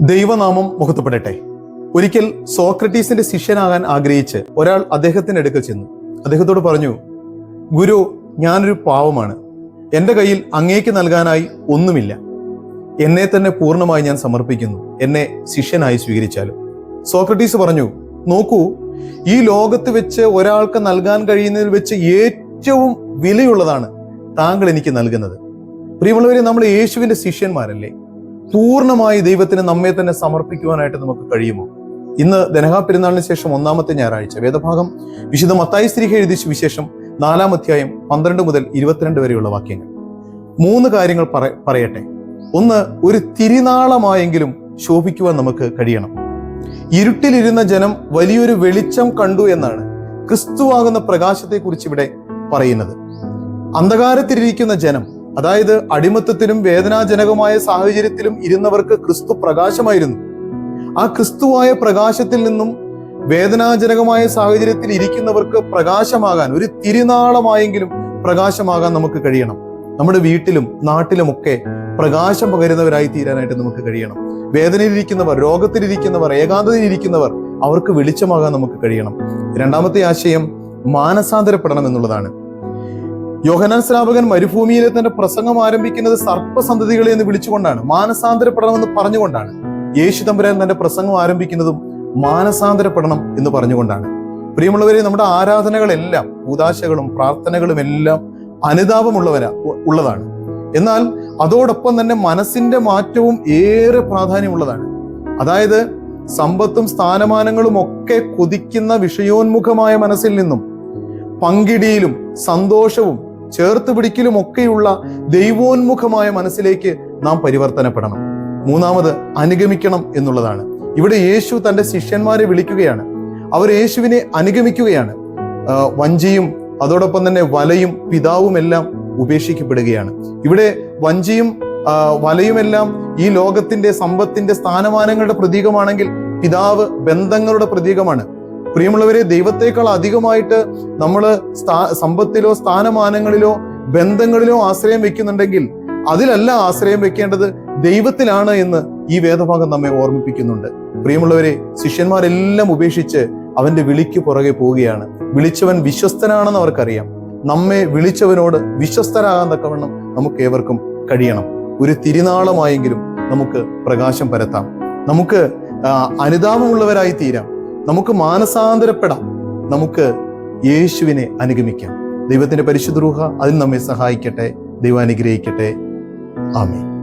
ദൈവനാമം മുഖത്തപ്പെടട്ടെ ഒരിക്കൽ സോക്രട്ടീസിന്റെ ശിഷ്യനാകാൻ ആഗ്രഹിച്ച് ഒരാൾ അദ്ദേഹത്തിന്റെ അടുക്കൽ ചെന്നു. അദ്ദേഹത്തോട് പറഞ്ഞു ഗുരു ഞാനൊരു പാവമാണ്. എന്റെ കയ്യിൽ അങ്ങേക്ക് നൽകാനായി ഒന്നുമില്ല. എന്നെ തന്നെ പൂർണമായി ഞാൻ സമർപ്പിക്കുന്നു. എന്നെ ശിഷ്യനായി സ്വീകരിച്ചാലും. സോക്രട്ടീസ് പറഞ്ഞു നോക്കൂ ഈ ലോകത്ത് വെച്ച് ഒരാൾക്ക് നൽകാൻ കഴിയുന്നതിൽ വെച്ച് ഏറ്റവും വിലയുള്ളതാണ് താങ്കൾ എനിക്ക് നൽകുന്നത്. പ്രിയമുള്ളവരെ നമ്മൾ യേശുവിന്റെ ശിഷ്യന്മാരല്ലേ? പൂർണമായി ദൈവത്തിന് നമ്മെ തന്നെ സമർപ്പിക്കുവാനായിട്ട് നമുക്ക് കഴിയുമോ? ഇന്ന് ദനഹാ പെരുന്നാളിന് ശേഷം ഒന്നാമത്തെ ഞായറാഴ്ച വേദഭാഗം വിശുദ്ധ മത്തായി സ്ത്രീ എഴുതിയ വിശേഷം നാലാം അധ്യായം പന്ത്രണ്ട് മുതൽ ഇരുപത്തിരണ്ട് വരെയുള്ള വാക്യങ്ങൾ. മൂന്ന് കാര്യങ്ങൾ പറ പറയട്ടെ. ഒന്ന് ഒരു തിരിനാളമായെങ്കിലും ശോഭിക്കുവാൻ നമുക്ക് കഴിയണം. ഇരുട്ടിലിരുന്ന ജനം വലിയൊരു വെളിച്ചം കണ്ടു എന്നാണ് ക്രിസ്തുവാകുന്ന പ്രകാശത്തെക്കുറിച്ച് ഇവിടെ പറയുന്നത്. അന്ധകാരത്തിലിരിക്കുന്ന ജനം അതായത് അടിമത്തത്തിലും വേദനാജനകമായ സാഹചര്യത്തിലും ഇരുന്നവർക്ക് ക്രിസ്തു പ്രകാശമായിരുന്നു. ആ ക്രിസ്തുവായ പ്രകാശത്തിൽ നിന്നും വേദനാജനകമായ സാഹചര്യത്തിൽ ഇരിക്കുന്നവർക്ക് പ്രകാശമാകാൻ ഒരു തിരുനാളമായെങ്കിലും പ്രകാശമാകാൻ നമുക്ക് കഴിയണം. നമ്മുടെ വീട്ടിലും നാട്ടിലുമൊക്കെ പ്രകാശം പകരുന്നവരായി തീരാനായിട്ട് നമുക്ക് കഴിയണം. വേദനയിലിരിക്കുന്നവർ രോഗത്തിലിരിക്കുന്നവർ ഏകാന്തതയിലിരിക്കുന്നവർ അവർക്ക് വെളിച്ചമാകാൻ നമുക്ക് കഴിയണം. രണ്ടാമത്തെ ആശയം മാനസാന്തരപ്പെടണം എന്നുള്ളതാണ്. യോഹനാൻ സ്നാപകൻ മരുഭൂമിയിലെ തന്റെ പ്രസംഗം ആരംഭിക്കുന്നത് സർപ്പസന്തതികളെ എന്ന് വിളിച്ചുകൊണ്ടാണ് മാനസാന്തരപ്പെടണമെന്ന് പറഞ്ഞുകൊണ്ടാണ്. യേശു തമ്പുരാൻ തന്റെ പ്രസംഗം ആരംഭിക്കുന്നതും മാനസാന്തരപ്പെടണം എന്ന് പറഞ്ഞുകൊണ്ടാണ്. പ്രിയമുള്ളവരെ നമ്മുടെ ആരാധനകളെല്ലാം ഉദാശകളും പ്രാർത്ഥനകളും എല്ലാം അനുതാപമുള്ളവരാ ഉള്ളതാണ്. എന്നാൽ അതോടൊപ്പം തന്നെ മനസ്സിന്റെ മാറ്റവും ഏറെ പ്രാധാന്യമുള്ളതാണ്. അതായത് സമ്പത്തും സ്ഥാനമാനങ്ങളും ഒക്കെ കൊതിക്കുന്ന വിഷയോന്മുഖമായ മനസ്സിൽ നിന്നും പങ്കിടിയിലും സന്തോഷവും ചേർത്ത് പിടിക്കലും ഒക്കെയുള്ള ദൈവോന്മുഖമായ മനസ്സിലേക്ക് നാം പരിവർത്തനപ്പെടണം. മൂന്നാമത് അനുഗമിക്കണം എന്നുള്ളതാണ്. ഇവിടെ യേശു തന്റെ ശിഷ്യന്മാരെ വിളിക്കുകയാണ്. അവർ യേശുവിനെ അനുഗമിക്കുകയാണ്. വഞ്ചിയും അതോടൊപ്പം തന്നെ വലയും പിതാവുമെല്ലാം ഉപേക്ഷിക്കപ്പെടുകയാണ്. ഇവിടെ വഞ്ചിയും വലയുമെല്ലാം ഈ ലോകത്തിന്റെ സമ്പത്തിന്റെ സ്ഥാനമാനങ്ങളുടെ പ്രതീകമാണെങ്കിൽ പിതാവ് ബന്ധങ്ങളുടെ പ്രതീകമാണ്. പ്രിയമുള്ളവരെ ദൈവത്തെക്കാൾ അധികമായിട്ട് നമ്മൾ സമ്പത്തിലോ സ്ഥാനമാനങ്ങളിലോ ബന്ധങ്ങളിലോ ആശ്രയം വെക്കുന്നുണ്ടെങ്കിൽ അതിലല്ല ആശ്രയം വെക്കേണ്ടത് ദൈവത്തിലാണ് എന്ന് ഈ വേദഭാഗം നമ്മെ ഓർമ്മിപ്പിക്കുന്നുണ്ട്. പ്രിയമുള്ളവരെ ശിഷ്യന്മാരെല്ലാം ഉപേക്ഷിച്ച് അവന്റെ വിളിക്ക് പുറകെ പോവുകയാണ്. വിളിച്ചവൻ വിശ്വസ്തനാണെന്ന് അവർക്കറിയാം. നമ്മെ വിളിച്ചവനോട് വിശ്വസ്തരാകാൻ തക്കവണ്ണം നമുക്ക് ഏവർക്കും കഴിയണം. ഒരു തിരുനാളമായെങ്കിലും നമുക്ക് പ്രകാശം പരത്താം. നമുക്ക് അനുതാപമുള്ളവരായി തീരാം നമുക്ക് മാനസാന്തരപ്പെടാം. നമുക്ക് യേശുവിനെ അനുഗമിക്കാം. ദൈവത്തിന്റെ പരിശുദ്ധ രൂഹ അതിൽ നമ്മെ സഹായിക്കട്ടെ ദൈവം അനുഗ്രഹിക്കട്ടെ. ആമേൻ.